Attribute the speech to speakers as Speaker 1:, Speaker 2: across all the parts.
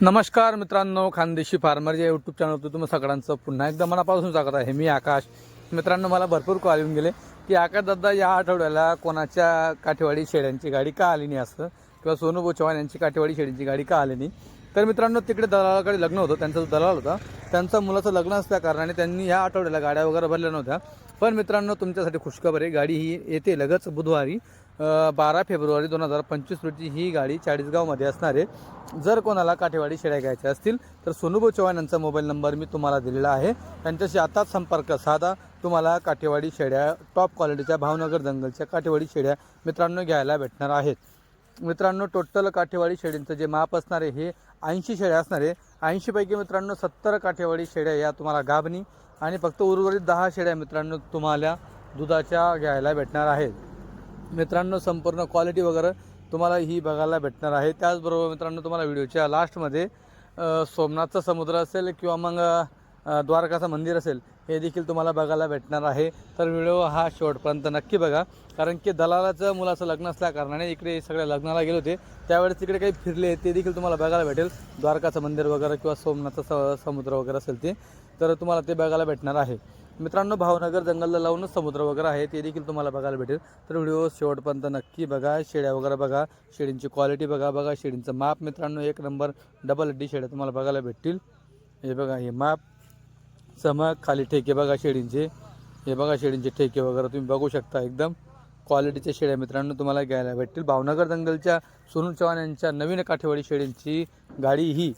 Speaker 1: नमस्कार मित्रांनो खानदेशी फार्मर या यूट्यूब चॅनलवरती तुम्ही सगळ्यांचं पुन्हा एकदा मनापासून स्वागत आहे. मी आकाश. मित्रांनो मला भरपूर कॉल येऊन गेले की आकाश दादा या आठवड्याला कोणाच्या काठेवाडी शेड्यांची गाडी का आली नाही असं? किंवा सोनू चव्हाण यांची काठेवाडी शेड्यांची गाडी का आली नाही? तर मित्रांनो तिकडे दलालाकडे लग्न होतं. त्यांचा जो दलाल होता त्यांचा मुलाचं लग्न असल्या कारणाने त्यांनी ह्या आठवड्याला गाड्या वगैरे भरल्या नव्हत्या. पण मित्रांनो तुमच्यासाठी खुशखबर आहे. गाडी ही येते लगेच बुधवारी. बारा फेब्रुवारी दोन हजार पंचवीस रोजी ही गाडी चाळीसगावमध्ये असणार आहे जर कोणाला काठेवाडी शेळ्या घ्यायच्या असतील तर सोनूभाऊ चव्हाण यांचा मोबाईल नंबर मी तुम्हाला दिलेला आहे. त्यांच्याशी आताच संपर्क साधा. तुम्हाला काठेवाडी शेड्या टॉप क्वालिटीच्या भावनगर जंगलच्या काठेवाडी शेड्या मित्रांनो घ्यायला भेटणार आहेत. मित्रांनो टोटल काठेवाडी शेळींचं जे माप असणार आहे हे ऐंशी शेळ्या असणार. आहे ऐंशीपैकी मित्रांनो सत्तर काठेवाडी शेळ्या या तुम्हाला गाभणी आणि फक्त उर्वरित दहा शेळ्या मित्रांनो तुम्हाला दुधाच्या घ्यायला भेटणार आहेत. मित्रांनो संपूर्ण क्वालिटी वगैरे तुम्हाला ही बघायला भेटणार आहे. त्याचबरोबर मित्रांनो तुम्हाला व्हिडिओच्या लास्टमध्ये सोमनाथचा समुद्र असेल किंवा मग द्वारकाचं मंदिर असेल हे देखील तुम्हाला बघायला भेटणार आहे. तर व्हिडिओ हा शेवटपर्यंत नक्की बघा. कारण की दलालाचं मुलाचं लग्न असल्या कारणाने इकडे सगळ्या लग्नाला गेले होते. त्यावेळेस तिकडे काही फिरले ते देखील तुम्हाला बघायला भेटेल. द्वारकाचं मंदिर वगैरे किंवा सोमनाथचं स समुद्र वगैरे असेल ते. तर तुम्हाला ते बघायला भेटणार आहे. मित्रांनो भावनगर जंगलला लावूनच समुद्र वगैरे आहे ते देखील तुम्हाला बघायला भेटेल. तर व्हिडिओ शेवटपर्यंत नक्की बघा शेड्या वगैरे बघा शेडींची क्वालिटी बघा बघा शेडींचं माप मित्रांनो एक नंबर डबल हड्डी शेड्या तुम्हाला बघायला भेटतील. हे बघा हे माप चमक खाली ठेके बघा शेडींचे. हे बघा शेडींचे ठेके वगैरे तुम्ही बघू शकता एकदम. क्वालिटीच्या शेळ्या मित्रांनो तुम्हाला घ्यायला भेटतील. भावनगर दंगलच्या सोनू चव्हाण यांच्या नवीन काठेवाडी शेळींची गाडी ही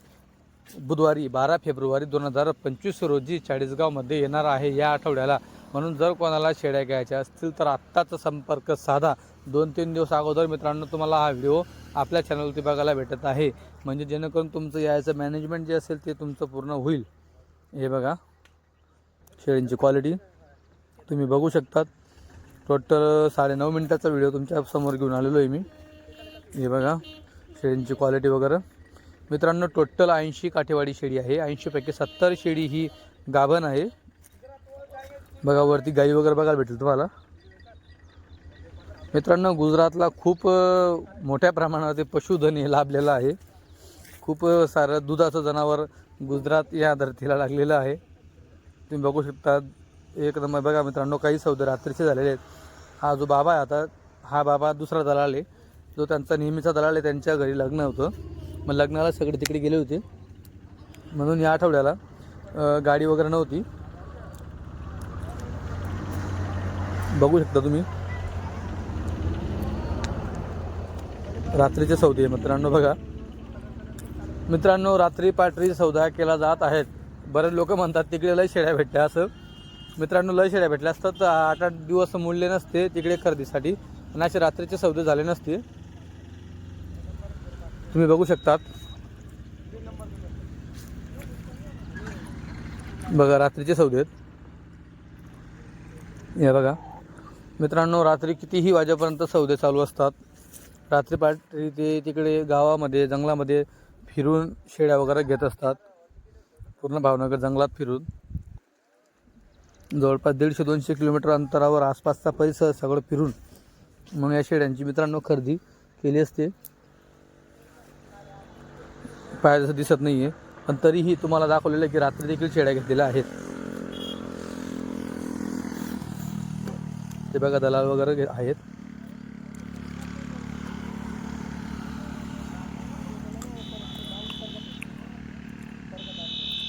Speaker 1: बुधवारी बारा फेब्रुवारी दोन हजार पंचवीस रोजी चाळीसगावमध्ये येणार आहे या आठवड्याला. म्हणून जर कोणाला शेळ्या घ्यायच्या असतील तर आत्ताचा संपर्क साधा. दोन तीन दिवस अगोदर मित्रांनो तुम्हाला हा व्हिडिओ आपल्या चॅनलवरती बघायला भेटत आहे. म्हणजे जेणेकरून तुमचं यायचं मॅनेजमेंट जे असेल ते तुमचं पूर्ण होईल. हे बघा. शेळींची क्वालिटी तुम्ही बघू शकतात. टोटल साडेनऊ मिनटाचा व्हिडिओ तुमच्यासमोर घेऊन आलेलो आहे मी. हे बघा. शेळींची क्वालिटी वगैरे. मित्रांनो टोटल ऐंशी काठेवाडी शेळी आहे. ऐंशीपैकी सत्तर शेळी ही गाभण आहे. बघा वरती गाई वगैरे बघायला भेटेल तुम्हाला. मित्रांनो गुजरातला खूप मोठ्या प्रमाणात पशुधन हे लाभलेलं आहे. खूप सारं दुधाचं जनावर गुजरात या धर्तीला लागलेलं आहे. तुम्ही बघू शकता एक नंबर बघा मित्रांनो काही सौदे रात्रीचे झालेले आहेत. हा जो बाबा आहे आता हा बाबा दुसरा दलाल आहे. जो त्यांचा नेहमीचा दलाल आहे त्यांच्या घरी लग्न होतं. मग लग्नाला सगळे तिकडे गेले होते. म्हणून या आठवड्याला गाडी वगैरे नव्हती. बघू शकता तुम्ही. रात्रीचे सौदे मित्रांनो बघा. मित्रांनो रात्री पाटरी सौदा केला जात आहेत. बरेच लोक म्हणतात तिकडे लय शेड्या भेटल्या असं. मित्रांनो लय शेड्या भेटल्या असतात. आठ आठ दिवस मूल्य नसते तिकडे खरेदीसाठी. आणि असे रात्रीचे सौदे झाले नसते. तुम्ही बघू शकतात. बघा रात्रीचे सौदे आहेत. बघा. मित्रांनो रात्री कितीही वाजेपर्यंत सौदे चालू असतात. रात्री पाठी ते तिकडे गावामध्ये जंगलामध्ये फिरून शेळ्या वगैरे घेत असतात. पूर्ण भावनगर जंगलात फिरून. जवळपास दीडशे दोनशे किलोमीटर अंतरावर आसपासचा परिसर सगळं फिरून. मग या शेळ्यांची मित्रांनो खरेदी केली असते. पाय जसं दिसत नाही आहे पण तरीही तुम्हाला दाखवलेलं आहे की रात्री देखील शेड्या घेतलेल्या आहेत. ते बघा दलाल वगैरे आहेत.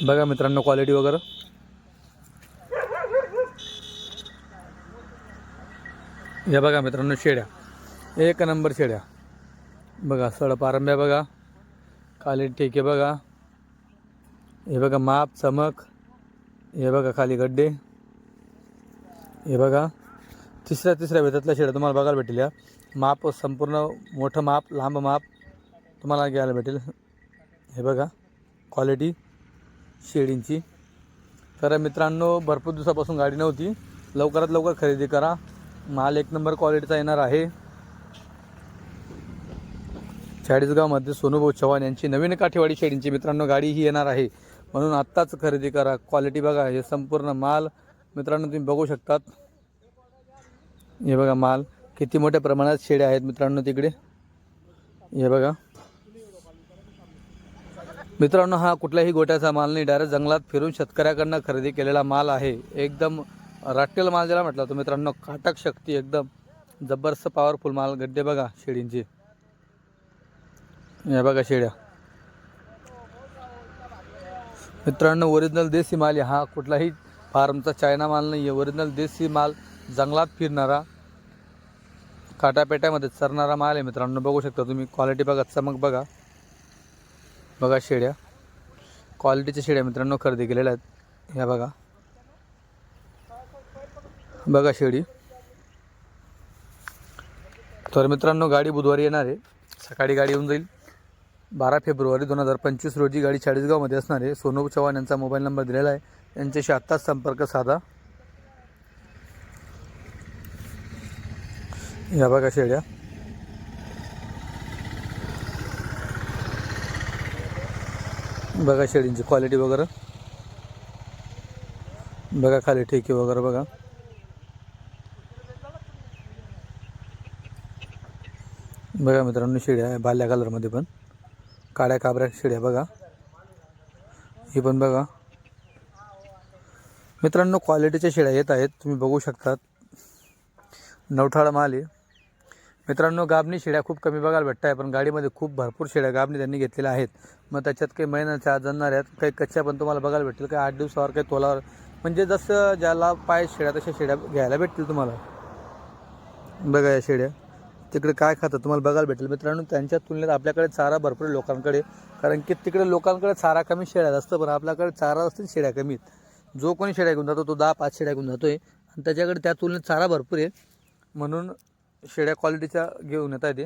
Speaker 1: बघा मित्रांनो क्वालिटी वगैरे. या बघा मित्रांनो शेड्या. एक नंबर शेड्या. बघा सड पारंब्या बघा. खाली ठेके बघा. हे बघा माप चमक. हे बघा खाली गड्डे. हे बघा. तिसऱ्या तिसऱ्या वेतातल्या शेड्या तुम्हाला बघायला भेटेल या. माप संपूर्ण मोठं माप लांब माप तुम्हाला घ्यायला भेटेल. हे बघा. क्वालिटी शेडींची तर मित्रांनो भरपूर दिवसापासून गाडी नव्हती. लवकरात लवकर खरेदी करा. माल एक नंबर क्वालिटीचा येणार आहे. चाळीसगावमध्ये सोनूभाऊ चव्हाण यांची नवीन काठेवाडी शेडींची मित्रांनो गाडी ही येणार आहे. म्हणून आत्ताच खरेदी करा. क्वालिटी बघा हे संपूर्ण माल. मित्रांनो तुम्ही बघू शकतात. हे बघा माल. किती मोठ्या प्रमाणात शेळ्या आहेत मित्रांनो तिकडे. हे बघा. मित्रांनो हा कुठल्याही गोट्याचा माल नाही. डायरेक्ट जंगलात फिरून शेतकऱ्याकडनं खरेदी केलेला माल आहे. एकदम राटेल माल ज्याला म्हटलं तर मित्रांनो काटक शक्ती. एकदम जबरदस्त पॉवरफुल माल. गड्डे बघा शेळींचे या बघा शेळ्या मित्रांनो ओरिजिनल देसी माल आहे हा. कुठलाही फार्मचा चायना माल नाही आहे ओरिजिनल देसी माल जंगलात फिरणारा काटापेट्यामध्ये चरणारा माल आहे मित्रांनो. बघू शकता तुम्ही क्वालिटी बघा चमक बघा. बघा शेड्या. क्वालिटीच्या शेड्या मित्रांनो खरेदी केलेल्या आहेत. ह्या बघा. बघा शेळी तर मित्रांनो गाडी बुधवारी येणार आहे. सकाळी गाडी येऊन जाईल. बारा फेब्रुवारी दोन हजार पंचवीस रोजी गाडी चाळीसगावमध्ये असणारे सोनू चव्हाण यांचा मोबाईल नंबर दिलेला आहे. यांच्याशी आत्ताच संपर्क साधा. या बघा शेड्या. बघा शेडींची क्वालिटी वगैरे. बघा खाली ठेकी वगैरे बघा. बघा मित्रांनो शेड्या आहे बाल्या कलरमध्ये पण. काळ्या काबऱ्या शेळ्या बघा. ही पण बघा. मित्रांनो क्वालिटीच्या शेळ्या येत आहेत. तुम्ही बघू शकतात. नवठाळा माल आहे. मित्रांनो गाबणी शेळ्या खूप कमी बघायला भेटत आहे पण गाडीमध्ये खूप भरपूर शेळ्या गाबणी त्यांनी घेतलेल्या आहेत. मग त्याच्यात काही महिन्याच्या आत जाणार आहेत. काही कच्च्या पण तुम्हाला बघायला भेटतील काही आठ दिवसावर काही तोलावर. म्हणजे जसं ज्याला पाय शेळ्या तशा शेळ्या घ्यायला भेटतील तुम्हाला. बघा या शेळ्या तिकडे काय खातं तुम्हाला बघायला भेटेल. मित्रांनो त्यांच्या तुलनेत आपल्याकडे चारा भरपूर आहे लोकांकडे. कारण की तिकडे लोकांकडे चारा कमी शेळ्या असतं पण आपल्याकडे चारा असतील शेळ्या कमी जो कोणी शेळ्या घेऊन जातो तो दहा पाच शेळ्या घेऊन जातो आहे आणि त्याच्याकडे त्या तुलनेत चारा भरपूर आहे. म्हणून शेळ्या क्वालिटीच्या घेऊन येत आहे ते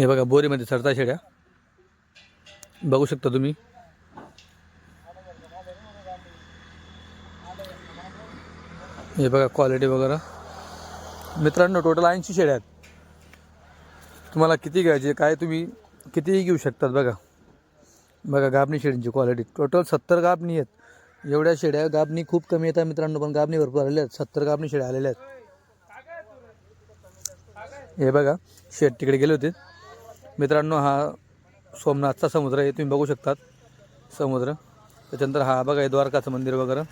Speaker 1: हे बघा बोरीमध्ये सरता शेड्या. बघू शकता तुम्ही. हे बघा क्वालिटी वगैरे. मित्रांनो टोटल ऐंशी शेड्या आहेत. तुम्हाला किती घ्यायचे काय तुम्ही कितीही घेऊ शकतात बघा. बघा गाबणी शेडींची क्वालिटी टोटल सत्तर गाबणी आहेत. एवढ्या शेड्या गाबणी खूप कमी येतात मित्रांनो पण गाबणी भरपूर आलेल्या आहेत. सत्तर गाबणी शेड्या आलेल्या आहेत. हे बघा शेड तिकडे गेले होते. मित्रांनो हा सोमनाथचा समुद्र आहे तुम्ही बघू शकतात. समुद्र. त्याच्यानंतर हा बघा हे द्वारकाचं मंदिर वगैरे.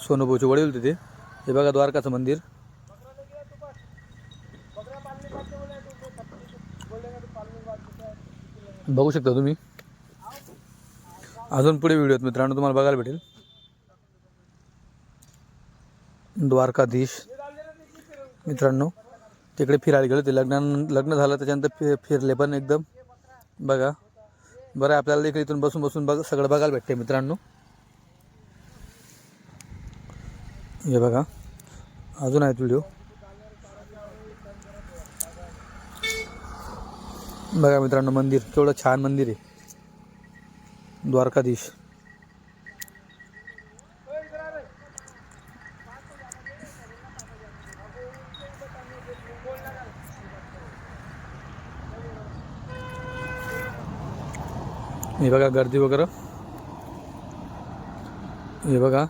Speaker 1: सोनूभाऊचे वडील तिथे. हे बघा द्वारकाचं मंदिर. बघू शकता तुम्ही. अजून पुढे व्हिडिओत मित्रांनो तुम्हाला बघायला भेटेल. द्वारकाधीश. मित्रांनो तिकडे फिरायला गेलो. ते लग्नान लग्न झालं त्याच्यानंतर फि फिरले पण एकदम. बघा. बरं आपल्याला इकडे इथून बसून बसून बघ सगळं बघायला भेटते मित्रांनो. हे बघा. अजून आहेत व्हिडिओ बघा मित्रांनो मंदिर. केवढं छान मंदिर आहे. द्वारकाधीश. हे बघा गर्दी वगैरे. हे बघा.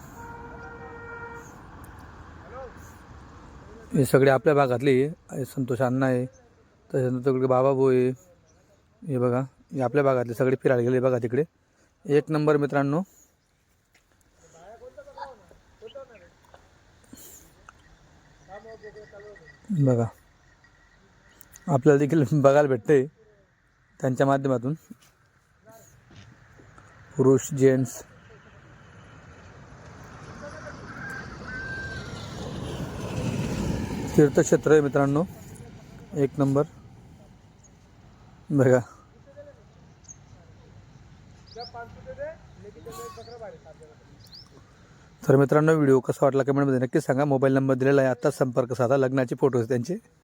Speaker 1: हे सगळे आपल्या भागातले संतोष अण्णा आहे. त्याच्यानंतर तिकडे बाबाभाऊ आहे. हे बघा हे आपल्या भागातले सगळे फिरायला गेले बघा तिकडे. एक नंबर मित्रांनो. बघा. आपल्याला देखील बघायला भेटते त्यांच्या माध्यमातून. पुरुष जेंट्स. तीर्थक्षेत्र आहे मित्रांनो. एक नंबर. बघा. तर मित्रांनो व्हिडिओ कसा वाटला कमेंटमध्ये नक्की सांगा. मोबाईल नंबर दिलेला आहे. आत्ताच संपर्क साधा. लग्नाचे फोटोज त्यांचे.